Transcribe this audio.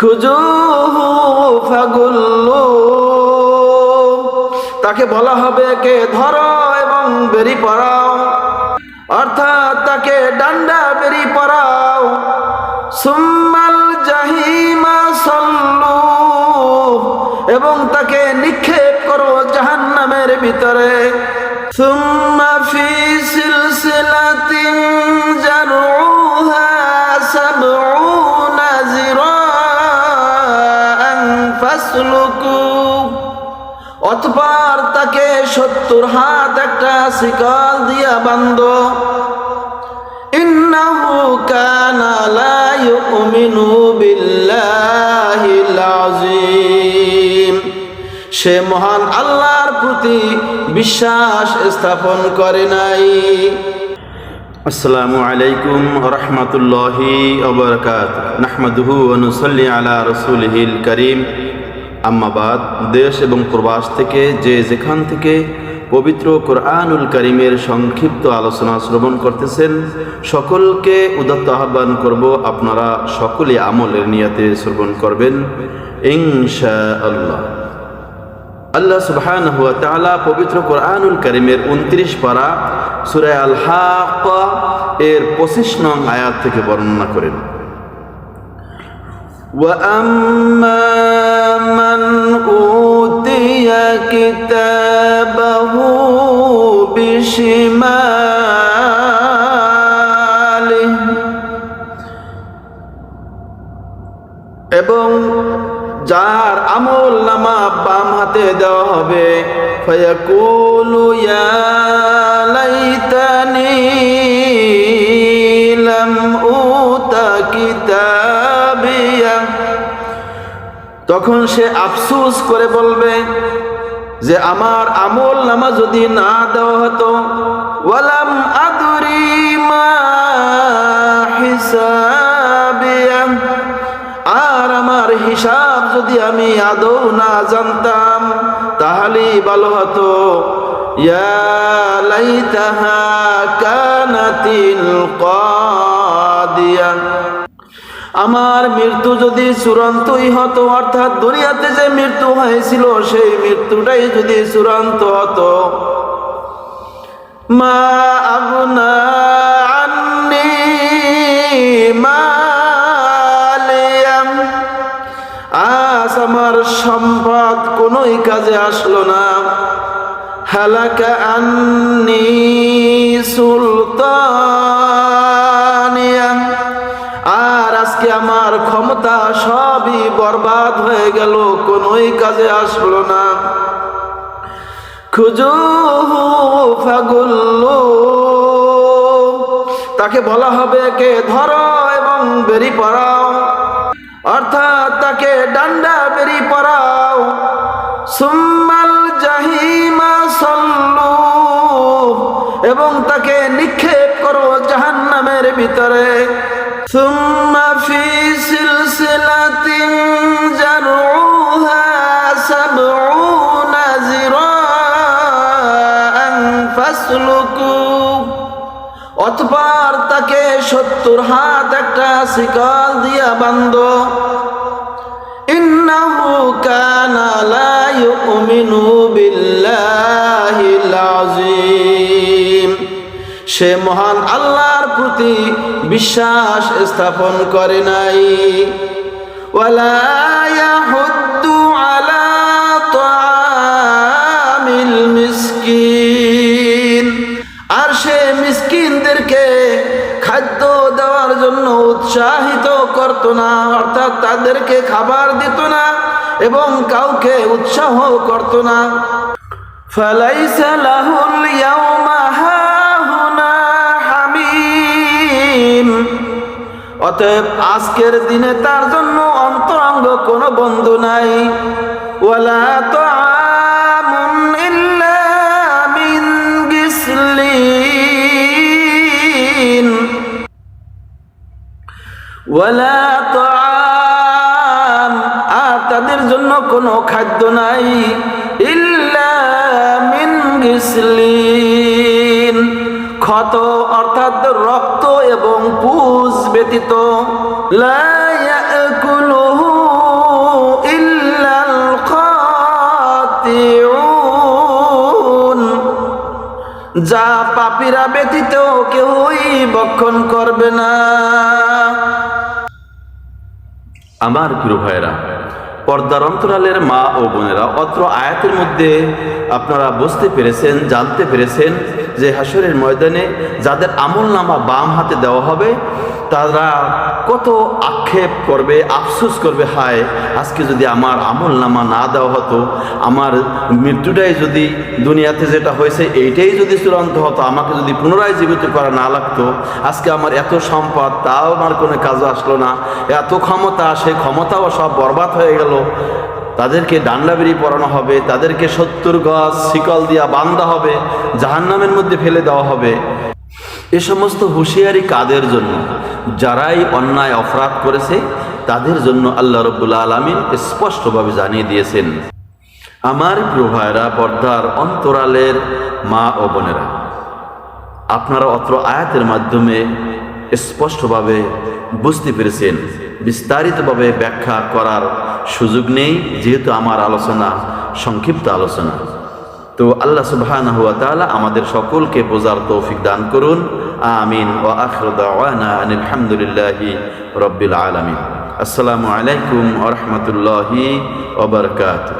খুজুহু ফাগুল্লু। তাকে বলা হবে কে ধরো এবং বেরি পড়াও অর্থাৎ তাকে ডান্ডা বেরি পড়াও সুম্মাল জাহিমা সল্লু। এবং তাকে নিক্ষেপ করো জাহান্নামের ভিতরে। সুম্মা সত্তর হাত একটা শিকল দিয়া বান্ধ। ইন্নাহু কানা লা ইউমিনু বিল্লাহিল আযীম। সে মহান আল্লাহর প্রতি বিশ্বাস স্থাপন করে নাই। আসসালামু আলাইকুম রহমতুল্লাহি অবরকাত নাহমাদুহু অনুসল্লি আলা রসুলহিল করিম। আম্মাবাদ দেশ এবং প্রবাস থেকে যে যেখান থেকে পবিত্র কোরআনুল করিমের সংক্ষিপ্ত আলোচনা শ্রবণ করতেছেন সকলকে উদত্ত আহ্বান করব আপনারা সকলে আমলের নিয়াতে শ্রবণ করবেন ইনশা আল্লাহ আল্লাহ সুবহান হুয়া তাআলা পবিত্র কোরআনুল করিমের উনত্রিশ পারা সুরে আল হাক এর পঁচিশ নং আয়াত থেকে বর্ণনা করেন وأما من أوتي كتابه بشماله এবং যার আমল নামা বাম হাতে দেওয়া হবে ফয়াকুলু ইয়া তখন সে আফসুস করে বলবে যে আমার আমল নামা যদি না দেওয়া হতো, ওয়ালাম আদুরি মা আর আমার হিসাব যদি আমি আদৌ না জানতাম, তাহলেই ভালো হতো। লাইতাহা কানাতিল কাদিয়া। আমার মৃত্যু যদি চূড়ান্তই হতো, অর্থাৎ দুনিয়াতে যে মৃত্যু হয়েছিল, সেই মৃত্যুটাই যদি চূড়ান্ত হতো। মা আন্নি মালিয়াম। আজ আমার সম্পদ কোনোই কাজে আসলো না। হালাকা আন্নি হয়ে গেল, কোনোই কাজে আসলো না। খুঁজো ফাগুল তাকে বলা হবে কে ধর এবং বেরি পড়াও অর্থাৎ তাকে ডান্ডা বেরি পড়াও সুম্মাল জাহিমা সল্লু। এবং তাকে নিক্ষেপ করো জাহান্নামের ভিতরে। সুম্মা ফি সত্তর হাত একটা শিকল দিয়া বান্ধ। ইন্নাহু কানা লা ইউমিনু বিল্লাহিল আযীম। সে মহান আল্লাহর প্রতি বিশ্বাস স্থাপন করে নাই। ওয়ালা ইয়াহুদ্দু আলা তাআমিল মিসকিন। উৎসাহিত করত না, অর্থাৎ তাদেরকে খাবার দিত না এবং কাউকে উৎসাহ করত না। অতএব আজকের দিনে তার জন্য অন্তরঙ্গ কোনো বন্ধু নাই। ওয়ালা তাআমুন ওয়ালা তাদের জন্য কোনো খাদ্য নাই ক্ষত অর্থাৎ রক্ত এবং পুষ ব্যতীত যা পাপিরা ব্যতীত কেউই বক্ষণ করবে না। আমার প্রিয় ভাইয়েরা, পর্দার অন্তরালের মা ও বোনেরা, অত্র আয়াতের মধ্যে আপনারা বুঝতে পেরেছেন, জানতে পেরেছেন যে হাসরের ময়দানে যাদের আমল নামা বাম হাতে দেওয়া হবে, তারা কত আক্ষেপ করবে, আফসোস করবে, হায়, আজকে যদি আমার আমল নামা না দেওয়া হতো, আমার মৃত্যুটাই যদি দুনিয়াতে যেটা হয়েছে, এইটাই যদি চূড়ান্ত হতো, আমাকে যদি পুনরায় জীবিত করা না লাগতো, আজকে আমার এত সম্পদ, তাও আমার কোনো কাজে আসলো না, এত ক্ষমতা, সেই ক্ষমতাও সব বরবাদ হয়ে গেল। তাদেরকে ডান্ডাবেরি পরানো হবে, তাদেরকে সত্তর গজ শিকল দিয়া বান্ধা হবে, জাহান্নামের মধ্যে ফেলে দেওয়া হবে। এ সমস্ত হুঁশিয়ারি কাদের জন্য? যারাই অন্যায় অপরাধ করেছে, তাদের জন্য আল্লাহ রব্বুল আলমিন স্পষ্টভাবে জানিয়ে দিয়েছেন। আমার প্রিয় ভাইরা, পর্দার অন্তরালের মা ও বোনেরা, আপনারা অত্র আয়াতের মাধ্যমে স্পষ্টভাবে বুঝতে পেরেছেন, বিস্তারিতভাবে ব্যাখ্যা করার সুযোগ নেই, যেহেতু আমার আলোচনা, সংক্ষিপ্ত আলোচনা। তো আল্লাহ সুবহান হুয়া তালা আমাদের সকলকে বোঝার তৌফিক দান করুন। আমিন। ও আখিরু দাওয়ানা আলমিন হামদুলিল্লাহি রাব্বিল আসসালামু আলাইকুম ওয়া বারাকাতুহু।